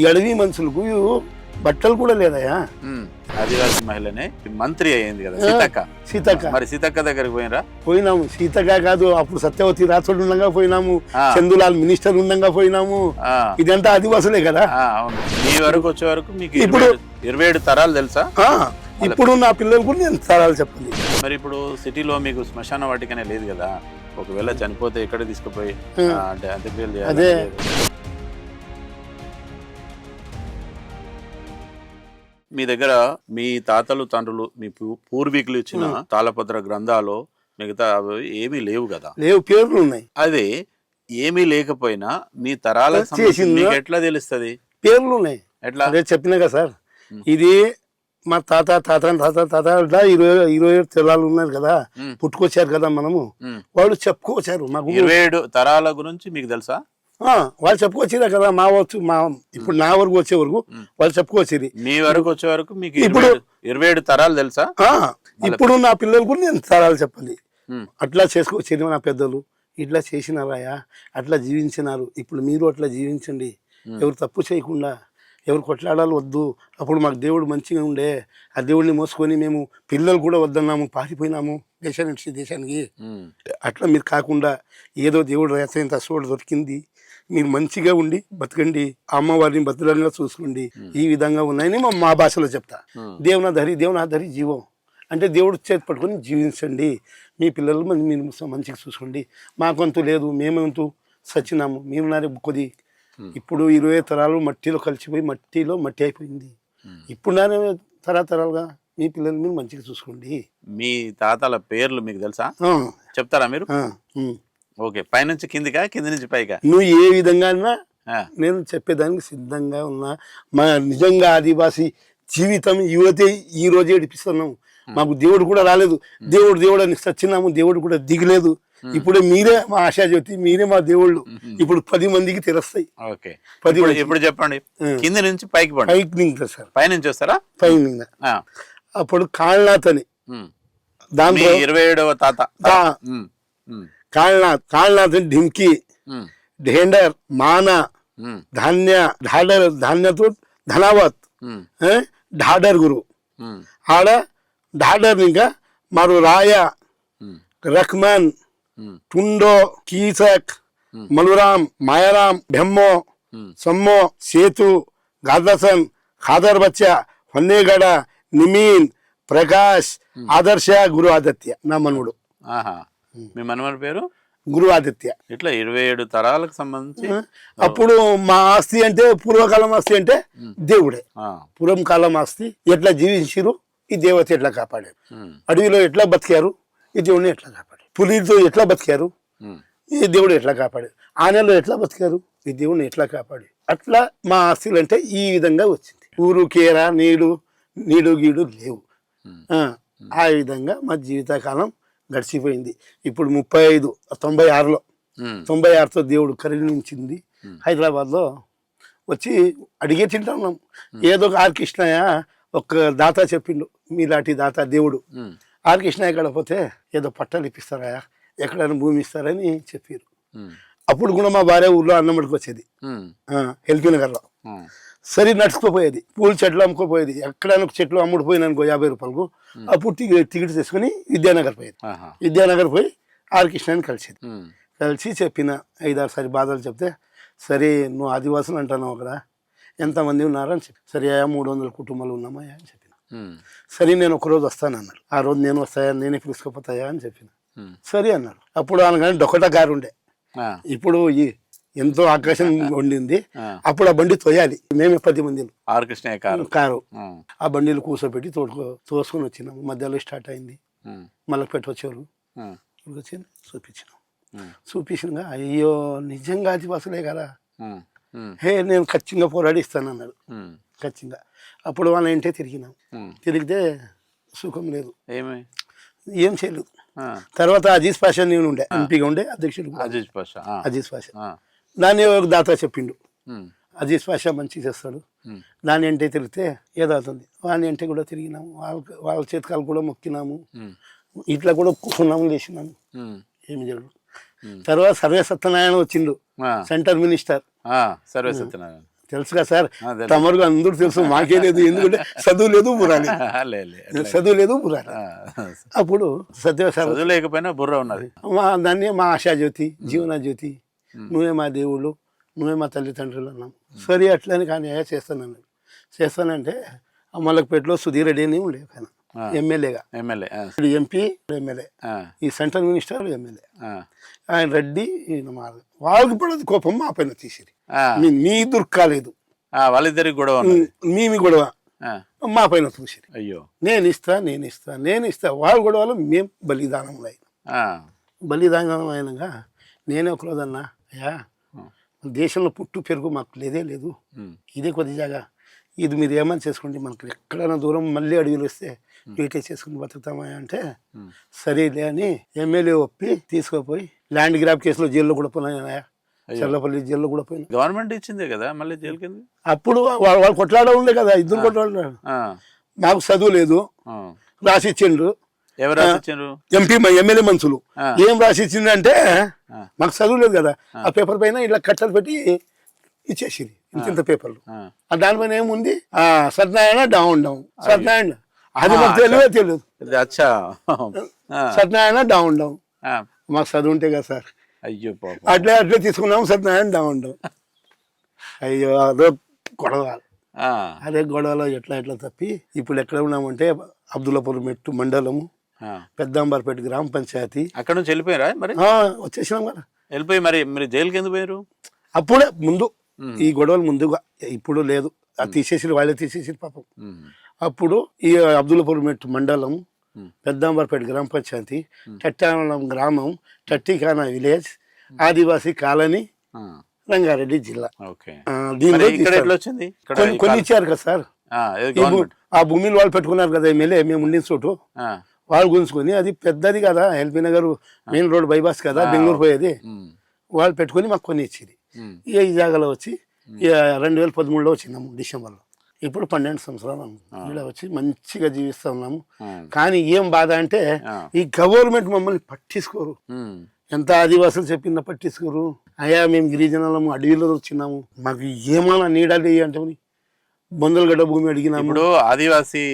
ఈ అడవి మనుషులకు బట్టలు కూడా లేదయా. ఆదివాసి మహిళనే మంత్రి అయ్యింది కదా సీతక్క. సీతక్క. మరి సీతక్క దగ్గరికి పోయినరా? పోయినాము. సీతక్క కాదు అప్పుడు సత్యవతి రాథోడ్ ఉండగా పోయినాము. చందులాల్ మినిస్టర్ ఉండగా పోయినాము. ఇదంతా ఆదివాసులే కదా. అవును. మీ వరకు వచ్చే వరకు మీకు ఇప్పుడు- ఇరవై ఏడు- తరాలు తెలుసా? ఇప్పుడు నా పిల్లలకు నేను తరాలు చెప్పండి. మరి ఇప్పుడు సిటీలో మీకు శ్మశాన వాటికనే లేదు కదా? ఒకవేళ చనిపోతే ఎక్కడ తీసుకుపోయి అంటే అంత్యక్రియలు అదే. మీ దగ్గర మీ తాతలు తండ్రులు మీ పూర్వీకులు ఇచ్చిన తాళపత్ర గ్రంథాలు మిగతా ఏమీ లేవు కదా? లేవు పేర్లు ఉన్నాయి. అదే ఏమీ లేకపోయినా మీ? మీకు ఎట్లా తెలుస్తది? పేర్లు ఉన్నాయి. ఎట్లా? అదే చెప్పినా కదా సార్. ఇది మా తాత తాత తాత తాత ఇరవై ఇరవై ఏడు తెలాలు ఉన్నారు కదా. పుట్టుకొచ్చారు కదా మనము. వాళ్ళు చెప్పుకొచ్చారు. మాకు ఇరవై ఏడు తరాల గురించి మీకు తెలుసా? వాళ్ళు చెప్పుకొచ్చిరా కదా మా వచ్చు మా ఇప్పుడు నా వరకు వచ్చే వరకు. వాళ్ళు చెప్పుకొచ్చిరి మీ వరకు వచ్చే వరకు మీకు ఇప్పుడు- ఇరవై ఏడు తరాలు తెలుసా? ఇప్పుడు నా పిల్లలకు నేను తరాలు చెప్పాలి. అట్లా చేసుకోవచ్చు నా పెద్దలు. ఇట్లా చేసినారాయా? అట్లా జీవించినారు. ఇప్పుడు మీరు అట్లా జీవించండి. ఎవరు తప్పు చేయకుండా ఎవరు కొట్లాడాలి వద్దు. అప్పుడు మాకు దేవుడు మంచిగా ఉండే. ఆ దేవుడిని మోసుకొని మేము పిల్లలు కూడా వద్దన్నాము పారిపోయినాము దేశానికి దేశానికి. అట్లా మీరు కాకుండా ఏదో దేవుడు రచయిత సోడు దొరికింది. మీరు మంచిగా ఉండి బతకండి అమ్మవారిని భద్రంగా చూసుకోండి ఈ విధంగా ఉన్నాయని మా భాషలో చెప్తా. దేవునాధరి దేవునాధరి జీవం. అంటే దేవుడు చేతి పట్టుకొని జీవించండి. మీ పిల్లలు మరి మంచిగా చూసుకోండి. మాకంతు లేదు మేమంతు సచ్చినాము. మీరు నారే కొద్ది ఇప్పుడు ఇరవై తరాలు మట్టిలో కలిసిపోయి మట్టిలో మట్టి అయిపోయింది. ఇప్పుడు నానే తరతరాలుగా మీ పిల్లలు మీరు మంచిగా చూసుకోండి. మీ తాతల పేర్లు మీకు తెలుసా? చెప్తారా మీరు. ఓకే పైనుంచి కిందికా కింది నుంచి పైకా? నువ్వు ఏ విధంగా అన్నా నేను చెప్పేదానికి సిద్ధంగా ఉన్నా. మా నిజంగా ఆదివాసి జీవితం యువతే ఈ రోజే ఏడిపిస్తున్నాం. మాకు దేవుడు కూడా రాలేదు. దేవుడు దేవుడు అని సచ్చినాము దేవుడు కూడా దిగలేదు. ఇప్పుడే మీరే మా ఆశాజ్యోతి మీరే మా దేవుళ్ళు. ఇప్పుడు పది మందికి తెలుస్తాయి. ఓకే. పది ఇప్పుడు చెప్పండి. కింది నుంచి పైకి పైకి దిగుతారు సార్. పైనుంచి వస్తారా? పైకి దిగుతా. ఆ, అప్పుడు కాళ్ళనాథ్ అని దాంట్లో ఇరవై ఏడవ తాత. ಕಾಳ್ನಾಥ್ ಕಾಳ್ನಾಥ್ ಢಿಂಕಿ ಢೇಂಡರ್ ಮಾನ ಧಾನ್ಯ ಢಾಡರ್ ಧಾನ್ಯ ಧನಾವತ್ ಢಾಡರ್ ಗುರು. ಆಡ ಢಾಡರ್ ನಿಂಗ ಮಾರು ರಾಯ ರಕ್ಮನ್ ಟುಂಡೋ ಕೀಸಕ್ ಮಲುರಾಮ್ ಮಾಯಾರಾಮ್ ಭೆಮ್ಮೋ ಸಮ್ಮೋ ಸೇತು ಗಾದಸನ್ ಖಾದರ್ ಬಚ್ಚ ಹೊನ್ನೇಗಡ ನಿಮೀನ್ ಪ್ರಕಾಶ್ ಆದರ್ಶ ಗುರು ಆದಿತ್ಯ. ನಮ್ಮ ಆಹಾ. మీ మనవడి పేరు? గురు ఆదిత్య ఇట్లా ఇరవై ఏడు తరాలకు సంబంధించి అప్పుడు మా ఆస్తి అంటే పూర్వకాలం ఆస్తి అంటే దేవుడే. పూర్వం కాలం ఆస్తి ఎట్లా జీవించారు ఈ దేవత ఎట్లా కాపాడారు? అడవిలో ఎట్లా బతికారు ఈ దేవుడిని ఎట్లా కాపాడారు? పులితో ఎట్లా బతికారు ఈ దేవుడు ఎట్లా కాపాడారు? ఆనెలో ఎట్లా బతికారు ఈ దేవుడిని ఎట్లా కాపాడు అట్లా మా ఆస్తులు అంటే ఈ విధంగా వచ్చింది. ఊరు కేర నీడు నీడు గీడు లేవు. ఆ విధంగా మా జీవితకాలం గడిచిపోయింది ఇప్పుడు ముప్పై ఐదు తొంభై ఆరులో తొంభై ఆరుతో దేవుడు కరుణించింది. హైదరాబాద్లో వచ్చి అడిగే తింటున్నాం. ఏదో ఒక ఆర్ కృష్ణయ్య ఒక దాత చెప్పిండు మీలాంటి దాత దేవుడు. ఆర్ కృష్ణయ్య కాడ పోతే ఏదో పట్టాలు ఇప్పిస్తారా ఎక్కడైనా భూమి ఇస్తారని చెప్పారు. అప్పుడు కూడా మా భార్య ఊర్లో అన్నం ఉమ్, హెల్తీ నగర్లో. సరే నడుచుకోపోయేది. పూల చెట్లు అమ్ముకోపోయేది. ఎక్కడైనా ఒక చెట్లు అమ్ముడు పోయినానుకో యాభై రూపాయలకు అప్పుడు టికెట్ టికెట్ తీసుకుని విద్యానగర్ పోయేది. విద్యానగర్ పోయి ఆర్ కృష్ణని కలిసేది కలిసి చెప్పిన ఐదారు సారి బాధలు చెప్తే సరే నువ్వు ఆదివాసులు అంటున్నావు అక్కడ ఎంతమంది ఉన్నారని చెప్పి సరే అయ్యా మూడు వందల కుటుంబాలు ఉన్నామయ్యా అని చెప్పిన. సరే నేను ఒక రోజు వస్తాను అన్నాడు. ఆ రోజు నేను వస్తాయా నేనే పిలుచుకోపోతాయా అని చెప్పిన. సరే అన్నాడు. అప్పుడు అనగానే డొక్కట కారు ఉండే ఇప్పుడు ఈ ఎంతో ఆకాశం ఉండింది. అప్పుడు ఆ బండి తోయాలి. మేమే పది మంది కారు. కారు. ఆ. బండిలు కూర్చోబెట్టి తోడుకో తోసుకొని వచ్చినాము మధ్యలో స్టార్ట్ అయింది. మళ్ళీ పెట్టొచ్చారు చూపించినాం. ఉమ్, చూపించినగా అయ్యో నిజంగా ఆదివాసులే కదా. హే నేను ఖచ్చితంగా పోరాడిస్తాను అన్నాడు. ఉమ్, ఖచ్చితంగా. అప్పుడు వాళ్ళ ఇంటే తిరిగినాం. తిరిగితే సుఖం లేదు. ఏమి? ఏం చేయలేదు. తర్వాత అజీజ్ పాషా నేను ఉండే. ఎంపీగా ఉండే అధ్యక్షుడు. అజీజ్ పాషా అజీజ్ పాషా. దాన్ని ఒక దాత చెప్పిండు. అజీజ్ పాషా మంచి చేస్తాడు. దాని అంటే తిరిగితే ఏదవుతుంది వాని అంటే కూడా తిరిగినాము. వాళ్ళ వాళ్ళ చేతకాలు కూడా మొక్కినాము. ఇట్లా కూడా కూర్చున్నాము లేచినాము. ఏమి జరగదు. తర్వాత సర్వే సత్యనారాయణ వచ్చిండు. Centre minister. సర్వే సత్యనారాయణ. తెలుసు కదా సార్? అదే. తమరు అందరూ తెలుసు. మాకే లేదు. ఎందుకంటే చదువు లేదు అట్లా. చదువు లేదు. ఆ, అప్పుడు సత్య లేకపోయినా బుర్ర ఉన్నది. మా దాన్ని మా ఆశాజ్యోతి జీవన జ్యోతి నువ్వే మా దేవుళ్ళు నువ్వే మా తల్లిదండ్రులు అన్నాం. సరే అట్లని కానీ ఏ చేస్తానన్నాడు. చేస్తానంటే ఆ మల్లకపేటలో సుధీర్ రెడ్డి అని ఉండే ఆయన. ఎమ్మెల్యేగా. MLA MP MLA. ఈ సెంట్రల్ మినిస్టర్ ఎమ్మెల్యే. ఆయన రెడ్డి వాళ్ళకి పడదు కోపం మా పైన తీసిరి మీ దుర్కాలేదు ఆ, వాళ్ళిద్దరికి గొడవ ఉన్నది. మీ గొడవ. మా పైన చూసిరి అయ్యో. నేను ఇస్తా నేను ఇస్తా నేను ఇస్తా. వాళ్ళ గొడవలో మేము బలిదానం అయ్యి ఆ, బలిదానం అయినగా నేనే ఒకరోజన్నా ఆ, దేశంలో పుట్టు పెరుగు మాకు లేదే లేదు. ఇదే కొద్ది జాగా. ఇది మీరు ఏమని చేసుకోండి మనకు ఎక్కడైనా దూరం మళ్ళీ అడవిలు వస్తే వీటే చేసుకుని బతుకుతామా అంటే సరేలే అని ఎమ్మెల్యే ఒప్పి తీసుకుపోయి ల్యాండ్ గ్రాబ్ కేసులో జైల్లో కూడా పోయినా చల్లపల్లి జైల్లో కూడా పోయినా. గవర్నమెంట్ ఇచ్చిందే కదా మళ్ళీ జైలు కింద అప్పుడు వాళ్ళు కొట్లాడ ఉండే కదా ఇద్దరు కొట్లాడ ఆ, మాకు చదువు లేదు. ఆ. రాసి ఇచ్చిండ్రు ఎవరు రాసిచ్చారు ఎంపీ ఎమ్మెల్యే మనుషులు. ఏం రాసి ఇచ్చిందంటే. మాకు చదువు లేదు కదా ఆ. పేపర్ పైన ఇలా కట్టలు పెట్టి ఇచ్చేసింది ఇంత ఇంత పేపర్లు. ఆ, దానిపైన ఏముంది? ఆ సత్యనారాయణ డౌన్ డౌన్ సత్యనారాయణ. అది మాకు తెలియదు తెలియదు. సత్యనారాయణ డౌన్ డౌన్ మాకు చదువు ఉంటే కదా సార్. అయ్యో అట్లే అట్లే తీసుకున్నాము సత్యనారాయణ డౌన్ డౌన్ అయ్యో అదో గొడవ. అదే గొడవలో ఎట్లా ఎట్లా తప్పి ఇప్పుడు ఎక్కడ ఉన్నామంటే అబ్దుల్లాపూర్ మెట్టు మండలము. పెద్దాంబర్పేట గ్రామ పంచాయతీ. అక్కడ నుంచి వెళ్ళిపోయారా మరి? వచ్చేసినాం కదా. వెళ్ళిపోయి మరి మీరు జైలుకి ఎందుకు పోయారు? అప్పుడే ముందు ఈ గొడవలు ముందుగా ఇప్పుడు లేదు. అది తీసేసి వాళ్ళే తీసేసి పాపం. అప్పుడు ఈ అబ్దుల్లాపూర్ మెట్టు మండలం పెద్దాంబర్పేట గ్రామ పంచాయతీ టట్టానం గ్రామం టట్టికానా విలేజ్ ఆదివాసీ కాలనీ రంగారెడ్డి జిల్లా. మరి కొన్ని ఇచ్చారు కదా సార్. ఆ, భూమిని వాళ్ళు పెట్టుకున్నారు కదా ఎమ్మెల్యే మేము ఉండిన చోటు. వాళ్ళు గుంజుకొని అది పెద్దది కదా LP Nagar main road bypass కదా బెంగళూరు పోయేది. వాళ్ళు పెట్టుకొని మాకు కొన్ని ఇచ్చింది ఇక ఈ జాగాలో వచ్చి ఇక రెండు వేల పదమూడులో వచ్చినాము డిసెంబర్లో. ఇప్పుడు పన్నెండు సంవత్సరాలు ఇలా వచ్చి మంచిగా జీవిస్తా ఉన్నాము. కానీ ఏం బాధ అంటే. ఈ గవర్నమెంట్ మమ్మల్ని పట్టించుకోరు. ఎంత ఆదివాసులు చెప్పినా పట్టించుకోరు. అయ్యా మేము గిరిజనులము అడవిలో వచ్చినాము. మాకు ఏమైనా నీడాలి అంటే బొందలగడ్డ భూమి అడిగినాము. ఇప్పుడు ఆదివాసీ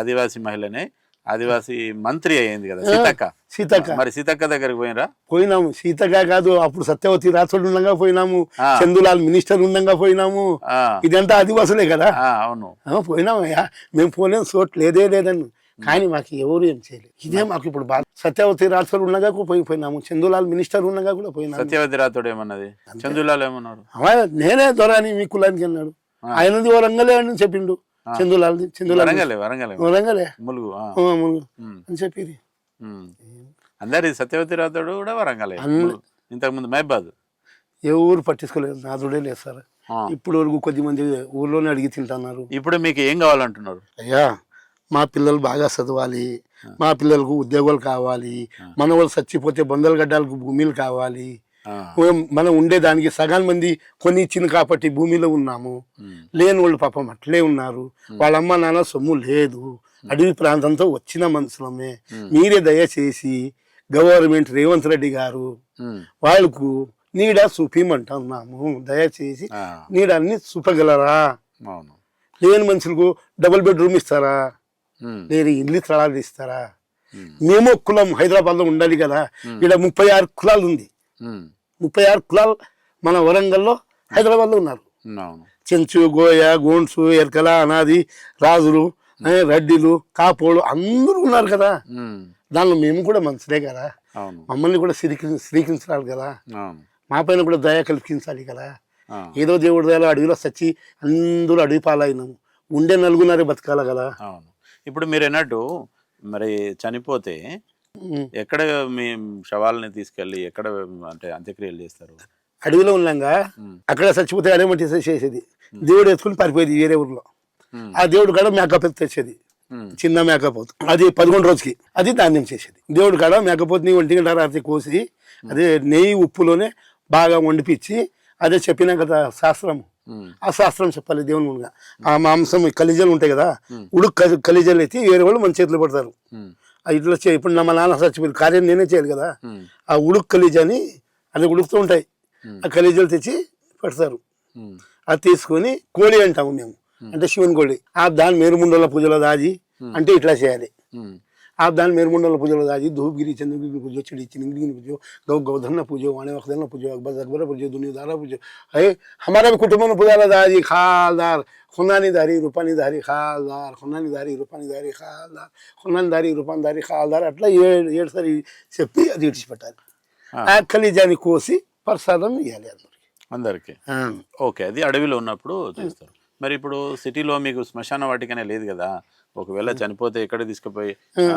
ఆదివాసీ మహిళనే ఆదివాసీ మంత్రి అయ్యింది కదా సీతక్క. సీతక్క. మరి సీతక్క దగ్గరికి పోయినరా? పోయినాము. సీతగా కాదు అప్పుడు సత్యవతి రాథోడ్ ఉండగా పోయినాము. చందులాల్ మినిస్టర్ ఉండగా పోయినాము. ఇదంతా ఆదివాసులే కదా. అవును. ఆ, పోయినామయ్యా మేము పోలేం చోటు లేదే లేదని. కానీ మాకు ఎవరు ఏం చేయలేదు. ఇదే మాకు ఇప్పుడు బాధ. సత్యవతి రాథోడ్ ఉండగా కూడా పోయి పోయినాము. చందులాల్ మినిస్టర్ ఉండగా కూడా పోయినాము. సత్యవతి రాథోడ్ ఏమన్నది? చందులాల్ ఏమన్నారు? అమ్మా, నేనే దొరాని మీ కులానికి అన్నాడు. ఆయనది వరంగలే అని చెప్పిండు. చందులాల్ది చందులాల్ వరంగలే వరంగలే. వరంగలే. ములుగు ములుగు. అని చెప్పింది. అందరి సత్యవతి రాథోడ్ కూడా వరంగలే. ఇంతకుముందు మహబాద్. ఎవరు పట్టించుకోలేదు నాదుడే లేదు సార్. ఇప్పుడు వరకు కొద్ది మంది ఊర్లోనే అడిగి తింటున్నారు. ఇప్పుడు మీకు ఏం కావాలంటున్నారు? అయ్యా మా పిల్లలు బాగా చదవాలి. మా పిల్లలకు ఉద్యోగాలు కావాలి. మన వాళ్ళు చచ్చిపోతే బొందల గడ్డలకు భూమిలు కావాలి. మనం ఉండేదానికి సగాన్ మంది కొన్ని ఇచ్చింది కాబట్టి భూమిలో ఉన్నాము. లేని వాళ్ళు పాపం అట్లే ఉన్నారు. వాళ్ళ అమ్మ నాన్న సొమ్ము లేదు. అడవి ప్రాంతంతో వచ్చిన మనుషులమే మీరే దయచేసి గవర్నమెంట్ రేవంత్ రెడ్డి గారు వాళ్ళకు నీడ చూపిమంటున్నాము. దయచేసి నీడన్ని చూపగలరా? లేని మనుషులకు డబుల్ బెడ్రూమ్ ఇస్తారా? లేని ఇల్లు స్థలాలు ఇస్తారా? మేము కులం హైదరాబాద్లో ఉండాలి కదా. ఇక్కడ ముప్పై ఆరు కులాలు ఉంది. ముప్పై ఆరు కులాలు మన వరంగల్లో హైదరాబాద్లో ఉన్నారు. చెంచు గోయ గోండ్సు ఎరకల అనాది రాజులు రెడ్డిలు కాపోలు అందరూ ఉన్నారు కదా. దానిలో మేము కూడా మనుషులే కదా. మమ్మల్ని కూడా శ్రీకి శ్రీకించాలి కదా. మా పైన కూడా దయ కల్పించాలి కదా. ఏదో దేవుడి దయలో అడవిలో సచ్చి అందరూ అడవి పాలైనాము. ఉండే నలుగున్నారే బతకాల కదా. ఇప్పుడు మీరు అన్నట్టు మరి చనిపోతే. ఎక్కడ మీ శవాలని తీసుకెళ్ళి ఎక్కడ అంటే అంత్యక్రియలు చేస్తారు? అడవిలో ఉన్నాగా అక్కడ చచ్చిపోతే అడేమట్టి చేసేది. దేవుడు ఎత్తుకుని పారిపోయేది వేరే ఊర్లో. ఆ దేవుడు కాడ మేకప్ తెచ్చేది. చిన్న మేకపోతు అది పదకొండు రోజుకి అది ధాన్యం చేసేది. దేవుడు కాడ మేకపోతుని ఒంటి గంట రాత్రి కోసి అదే నెయ్యి ఉప్పులోనే బాగా వండిపించి అదే చెప్పిన కదా శాస్త్రం ఉమ్, ఆ శాస్త్రం చెప్పాలి దేవుని ఆ మాంసం కలిజలు ఉంటాయి కదా ఉడుకు కలి- కలిజలు ఎత్తి వేరే వాళ్ళు మన చేతిలో పడతారు. ఇట్లా ఇప్పుడు మా నాన్న చచ్చిపోయింది కార్యం నేనే చేయాలి కదా. ఆ ఉడుకు కలిజ అని అది ఉడుకుతూ ఉంటాయి. ఆ కలిజలు తెచ్చి పెడతారు. అది తీసుకొని కోడి అంటాము మేము. అంటే శివుని కోడి. ఆ దాని మేరుముండల పూజలో దాచి అంటే ఇట్లా చేయాలి. आप दान मेरमुंडल पूजा दाजी धूपगिरी चंद्रगिरी पूजो चिड़ी चिंगगिरी पूजो गौ गौधन पूजो वाणे वखदन पूजो अकबर अकबर पूजो दुनियादारा पूजो अरे हमारा भी कुटुंब पूजा दाजी खालदार खुनानी दारी रूपानी दारी खालदार खुनानी दारी रूपानी दारी खालदार खुनानी దారి రూపాని దారి కాలదారి అట్లా ఏడు ఏడు సారి చెప్పి అది ఇడిచిపెట్టాలి ఆ. ఆ ఖలీజాని కోసి ప్రసాదం ఇవ్వాలి అందరికి అందరికి ఆ. ఓకే అది అడవిలో ఉన్నప్పుడు చేస్తారు మరి ఇప్పుడు సిటీలో మీకు శ్మశాన వాటికనే లేదు కదా ఒకవేళ చనిపోతే ఎక్కడ తీసుకుపోయి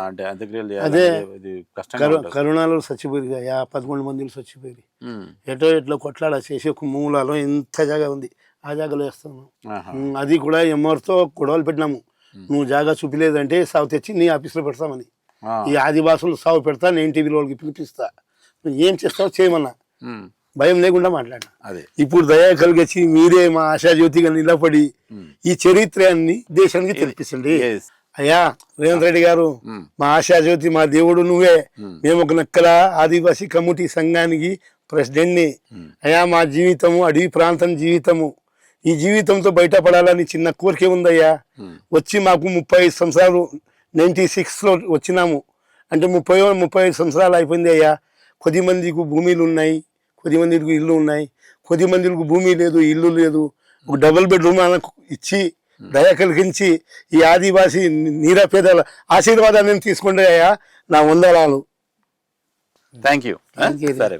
అంటే అంత్యక్రియలు చేయాలి అదే. ఇది కష్టంగా కరు ఉంటుంది. కరుణాలు చచ్చిపోయి యా పదకొండు మందిలు చచ్చిపోయి ఉమ్, ఎటో ఎట్లో కొట్లాడ చేసి ఒక మూలలో ఎంత జాగా ఉంది. ఆ జాగాలో వేస్తున్నాం. ఉమ్, అది కూడా ఎంఆర్తో గొడవలు పెట్టినాము. నువ్వు జాగా చూపిలేదంటే సాగు తెచ్చి నీ ఆఫీస్లో పెడతామని. ఈ ఆదివాసులు సాగు పెడతా నేను టీవీలో వాళ్ళకి పిలిపిస్తా. నువ్వు ఏం చేస్తావు చేయమన్నా. భయం లేకుండా మాట్లాడినా. అదే. ఇప్పుడు దయా కలిగచ్చి మీరే మా ఆశాజ్యోతిగా నిలబడి ఈ చరిత్రని దేశానికి తెలిపిస్తుంది. అయ్యా రేవంత్ రెడ్డి గారు మా ఆశాజ్యోతి మా దేవుడు నువ్వే. మేము. ఒక నక్కల ఆదివాసీ కమిటీ సంఘానికి ప్రెసిడెంట్ని. అయ్యా మా జీవితము అడవి ప్రాంతం జీవితము. ఈ జీవితంతో బయటపడాలని చిన్న కోరిక ఉందయ్యా. వచ్చి మాకు ముప్పై ఐదు సంవత్సరాలు నైంటీ సిక్స్లో వచ్చినాము. అంటే ముప్పై ముప్పై ఐదు సంవత్సరాలు అయిపోయింది అయ్యా. కొద్ది మందికి భూమిలు ఉన్నాయి. కొద్ది మందికి ఇల్లు ఉన్నాయి. కొద్ది మందికి భూమి లేదు ఇల్లు లేదు. ఒక డబుల్ బెడ్రూమ్ ఇచ్చి దయ కలిగించి ఈ ఆదివాసీ నిరపేదల ఆశీర్వాదాన్ని తీసుకుంటే అయ్యా నా వందనాలు. Thank you. సరే